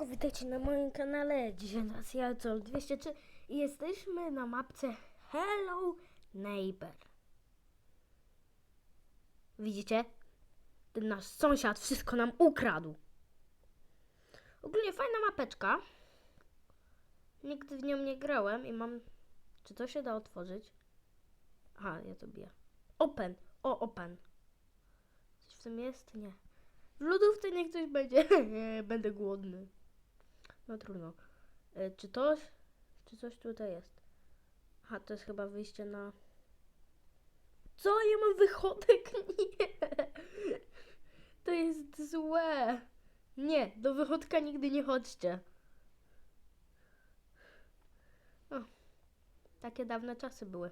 Siemanko, witajcie na moim kanale. Dzisiaj nas ja co 203 i jesteśmy na mapce Hello Neighbor. Widzicie? Ten nasz sąsiad wszystko nam ukradł. Ogólnie fajna mapeczka. Nigdy w nią nie grałem i mam... Czy to się da otworzyć? Aha, ja to biję. Open. O, open. Coś w tym jest? Nie. W lodówce niech coś będzie. Będę głodny. No trudno. E, czy to, czy coś tutaj jest? Aha, to jest chyba wyjście na... Co? Ja mam wychodek? Nie. To jest złe. Nie, do wychodka nigdy nie chodźcie. O, takie dawne czasy były.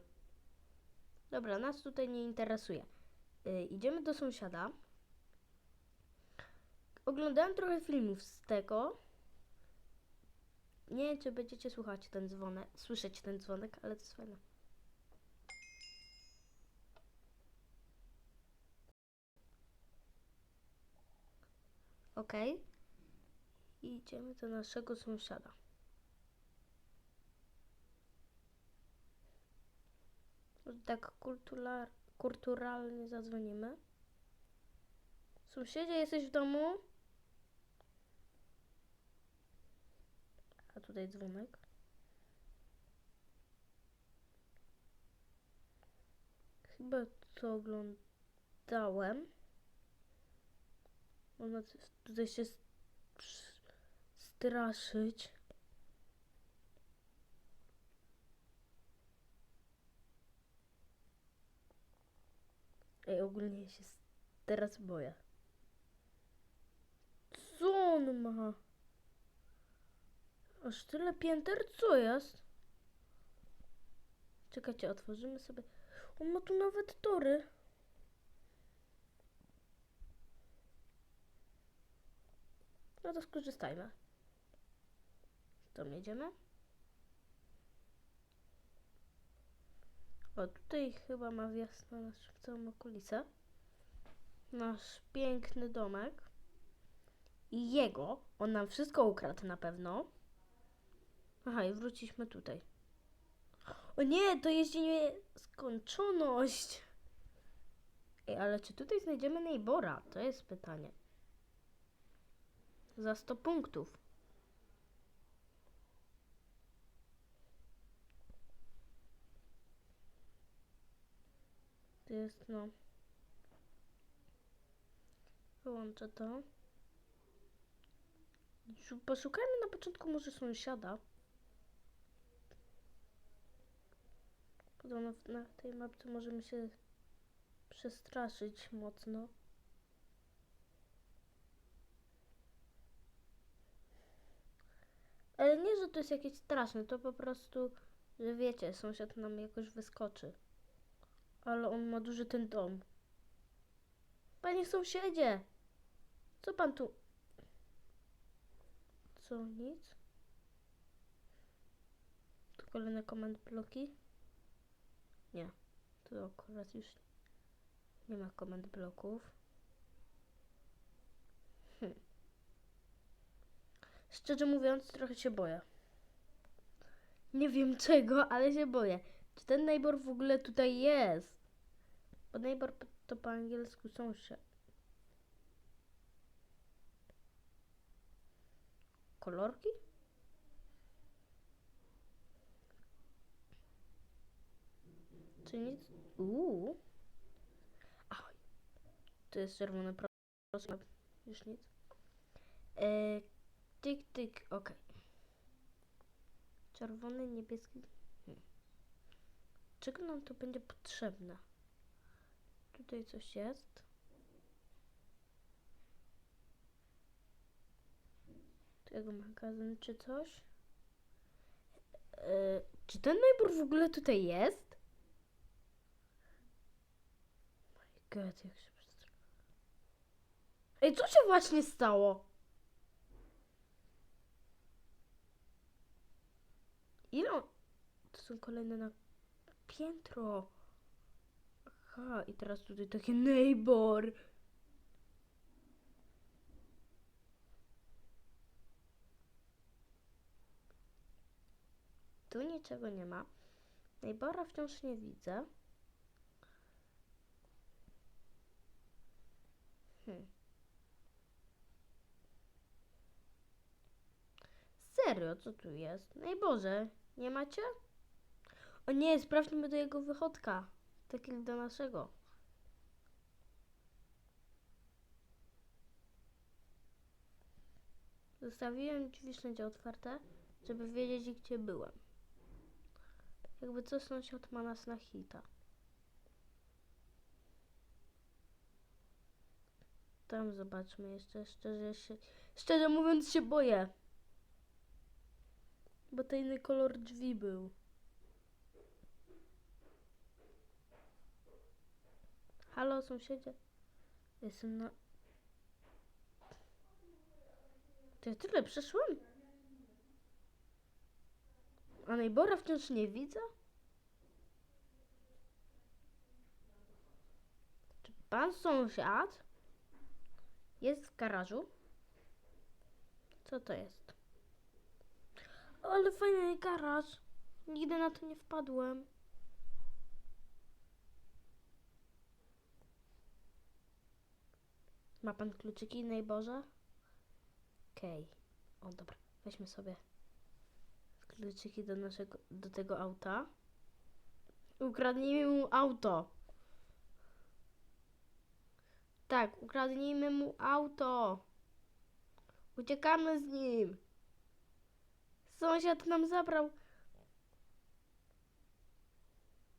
Dobra, nas tutaj nie interesuje. E, idziemy do sąsiada. Oglądałem trochę filmów z tego. Nie wiem, czy będziecie słuchać ten dzwonek, słyszeć ten dzwonek, ale to jest fajne. Ok. Idziemy do naszego sąsiada. Tak kulturar, kulturalnie zadzwonimy. Sąsiedzie, jesteś w domu? A tutaj dzwonek. Chyba to oglądałem. Można tutaj się straszyć. Ej, ogólnie się teraz boję. Co? Aż tyle pięter? Co jest? Czekajcie, otworzymy sobie. On ma tu nawet tory. No to skorzystajmy. To jedziemy. O, tutaj chyba ma wjazd na naszą całą okolicę. Nasz piękny domek. I jego. On nam wszystko ukradł na pewno. Aha, i wróciliśmy tutaj. O nie, to jest skończoność. Ej, ale czy tutaj znajdziemy Neybora? To jest pytanie. Za 100 punktów. To jest no. Wyłączę to. Szu- Poszukajmy na początku może sąsiada. Podobno na tej mapce możemy się przestraszyć mocno. Ale nie, że to jest jakieś straszne, to po prostu, że wiecie, sąsiad nam jakoś wyskoczy. Ale on ma duży ten dom. Panie sąsiedzie! Co pan tu... Co, nic? Tu kolejne komend bloki? Nie, tu akurat już nie ma komend bloków. Hm. Szczerze mówiąc, trochę się boję. Nie wiem czego, ale się boję. Czy ten neighbor w ogóle tutaj jest? Bo neighbor to po angielsku sąsiad. Kolorki? Czy nic? Uuu. Ach, to jest czerwony proszę. Już nic. E, tyk, tyk, okej. Czerwony, niebieski. Hmm. Czego nam to będzie potrzebne? Tutaj coś jest. Tu jego magazyn czy coś. E, czy ten neighbor w ogóle tutaj jest? God, jak się Ej, co się właśnie stało? Ile on... To są kolejne na piętro. Aha, i teraz tutaj takie neighbor. Tu niczego nie ma. Neighbora wciąż nie widzę. Hmm. Serio, co tu jest? Najboże, nie macie? O nie, sprawdźmy do jego wychodka. Tak jak do naszego. Zostawiłem drzwi wszędzie otwarte, żeby wiedzieć, gdzie byłem. Jakby co sąsiad ma nas na hita. Tam zobaczmy jeszcze. Szczerze, się, szczerze mówiąc się boję. Bo to inny kolor drzwi był. Halo sąsiedzie? Jestem na... To ja tyle przeszłam? A najbora wciąż nie widzę? Czy pan sąsiad jest w garażu? Co to jest? Ale fajny garaż. Nigdy na to nie wpadłem. Ma pan kluczyki, najborze? Okej. O, dobra. Weźmy sobie kluczyki do naszego, do tego auta. Ukradnijmy mu auto. Tak, ukradnijmy mu auto. Uciekamy z nim. Sąsiad nam zabrał.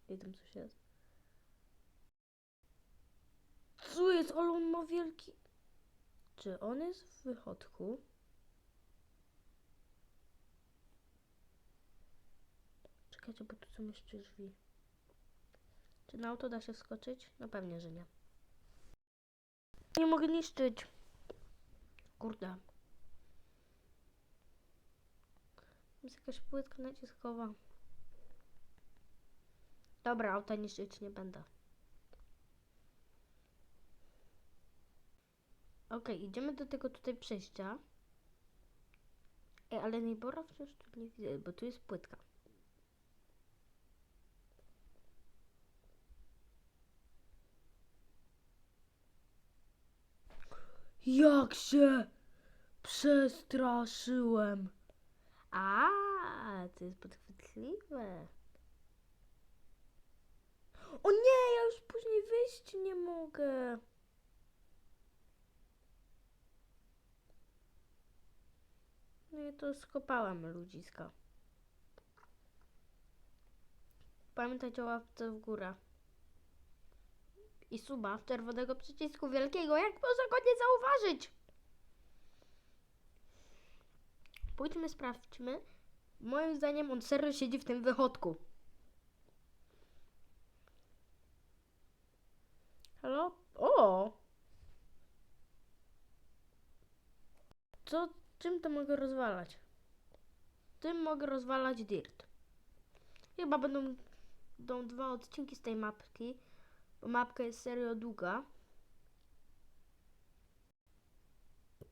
I tam coś jest. Co jest? Ale on ma wielki... Czy on jest w wychodku? Czekajcie, bo tu są jeszcze drzwi. Czy na auto da się wskoczyć? No pewnie, że nie. Nie mogę niszczyć. Kurde. Jest jakaś płytka naciskowa. Dobra, auta niszczyć nie będę. Okej, idziemy do tego tutaj przejścia. Ej, ale Neybora wciąż tu nie widzę, bo tu jest płytka. Jak się przestraszyłem. A, to jest podchwytliwe. O nie, ja już później wyjść nie mogę. No i to skopałem ludziska. Pamiętajcie o łapce w górę. I suba czerwonego przycisku wielkiego. Jak można go nie zauważyć? Pójdźmy, sprawdźmy. Moim zdaniem on serio siedzi w tym wychodku. Halo? O! Co, czym to mogę rozwalać? Tym mogę rozwalać dirt. Chyba będą, będą dwa odcinki z tej mapki, bo mapka jest serio długa.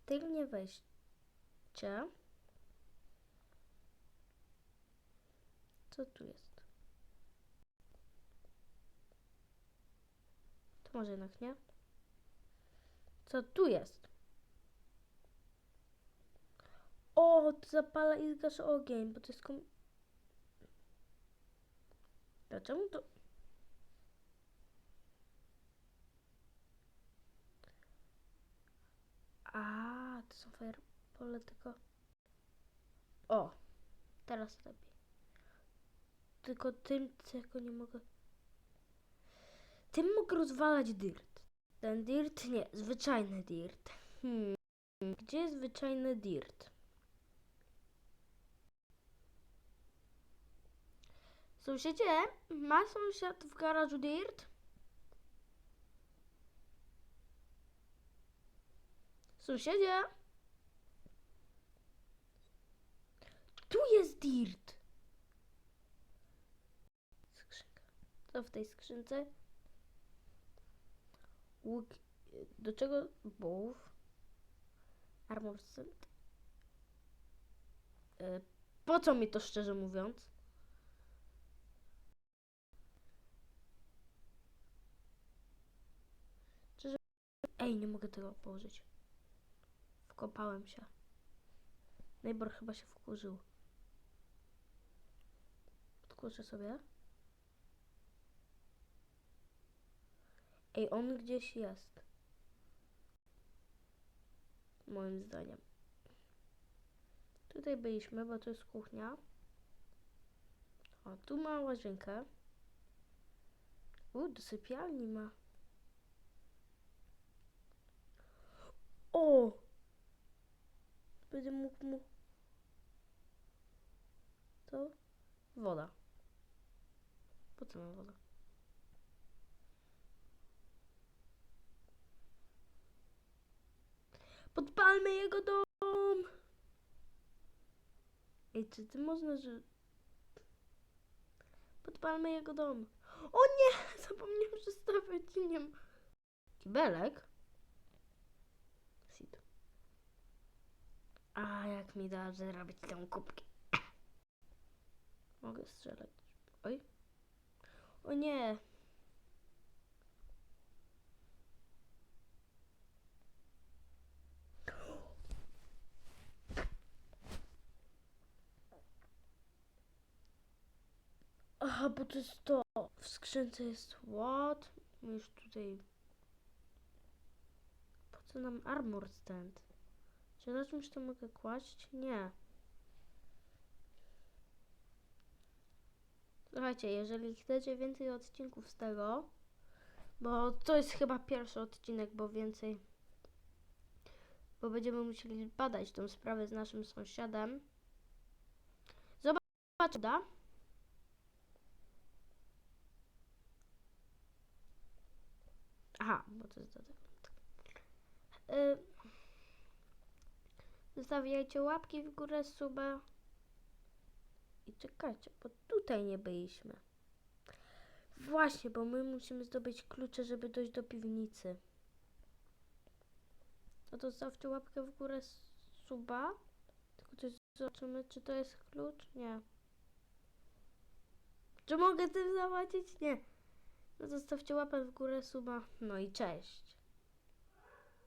Tylnie wejście. Co tu jest? To może jednak nie? Co tu jest? O, to zapala i zgasz ogień, bo to jest kom... Dlaczego to... A, to są firepole tylko... O, teraz lepiej. Tylko tym, czego nie mogę... Tym mogę rozwalać dirt. Ten dirt nie, zwyczajny dirt. Hmm. Gdzie jest zwyczajny dirt? Sąsiedzie, ma sąsiad w garażu dirt? Sąsiedzie! Tu jest dirt! Skrzynka. Co w tej skrzynce? Łuk... Do czego? Bow. Armor. E, po co mi to szczerze mówiąc? Ej, nie mogę tego położyć. Wkopałem się. Neighbor chyba się wkurzył. Odkurczę sobie. Ej, on gdzieś jest. Moim zdaniem. Tutaj byliśmy, bo to jest kuchnia. O, tu ma łazienkę. U, do sypialni ma. O! Będę mógł mu... To? Woda. Po co nam woda? Podpalmy jego dom! Ej, czy ty można, że... Podpalmy jego dom. O nie! Zapomniałem przestawiać nim. Kibelek? A jak mi da zrobić tę kubkę? Mogę strzelać. Oj. O nie. Aha, bo to jest to. W skrzynce jest? My Już tutaj. Po co nam armor stand? Czy na czymś to mogę kłaść? Nie. Słuchajcie, jeżeli chcecie więcej odcinków z tego, bo to jest chyba pierwszy odcinek, bo więcej. Bo będziemy musieli badać tą sprawę z naszym sąsiadem. Zobacz, da. Aha, bo to jest dodatek. Y, Zostawiajcie łapki w górę, suba. I czekajcie, bo tutaj nie byliśmy. Właśnie, bo my musimy zdobyć klucze, żeby dojść do piwnicy. No to zostawcie łapkę w górę, suba. Tylko coś zobaczymy, czy to jest klucz? Nie. Czy mogę tym załatwić? Nie. No zostawcie łapę w górę, suba. No i cześć.